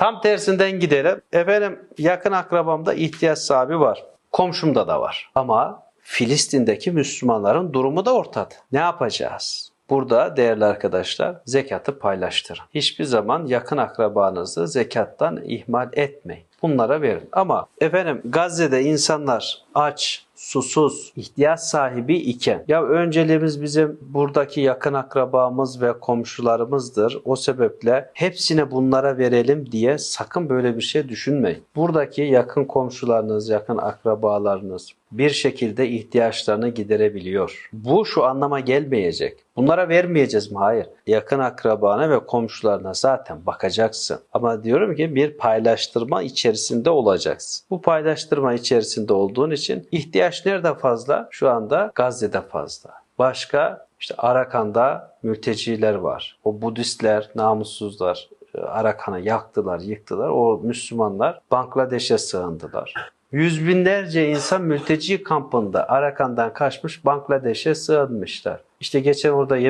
Tam tersinden gidelim. Efendim yakın akrabamda ihtiyaç sahibi var. Komşumda da var. Ama Filistin'deki Müslümanların durumu da ortada. Ne yapacağız? Burada değerli arkadaşlar zekatı paylaştırın. Hiçbir zaman yakın akrabanızı zekattan ihmal etmeyin. Bunlara verin. Ama efendim Gazze'de insanlar aç, susuz, ihtiyaç sahibi iken ya önceliğimiz bizim buradaki yakın akrabamız ve komşularımızdır. O sebeple hepsine bunlara verelim diye sakın böyle bir şey düşünmeyin. Buradaki yakın komşularınız, yakın akrabalarınız bir şekilde ihtiyaçlarını giderebiliyor. Bu şu anlama gelmeyecek. Bunlara vermeyeceğiz mi? Hayır. Yakın akrabana ve komşularına zaten bakacaksın. Ama diyorum ki bir paylaştırma içerisinde olacaksın. Bu paylaştırma içerisinde olduğun için ihtiyaç nerede fazla? Şu anda Gazze'de fazla. Başka işte Arakan'da mülteciler var. O Budistler, namussuzlar e, Arakan'ı yaktılar, yıktılar. O Müslümanlar Bangladeş'e sığındılar. Yüz binlerce insan mülteci kampında Arakan'dan kaçmış Bangladeş'e sığınmışlar. İşte geçen orada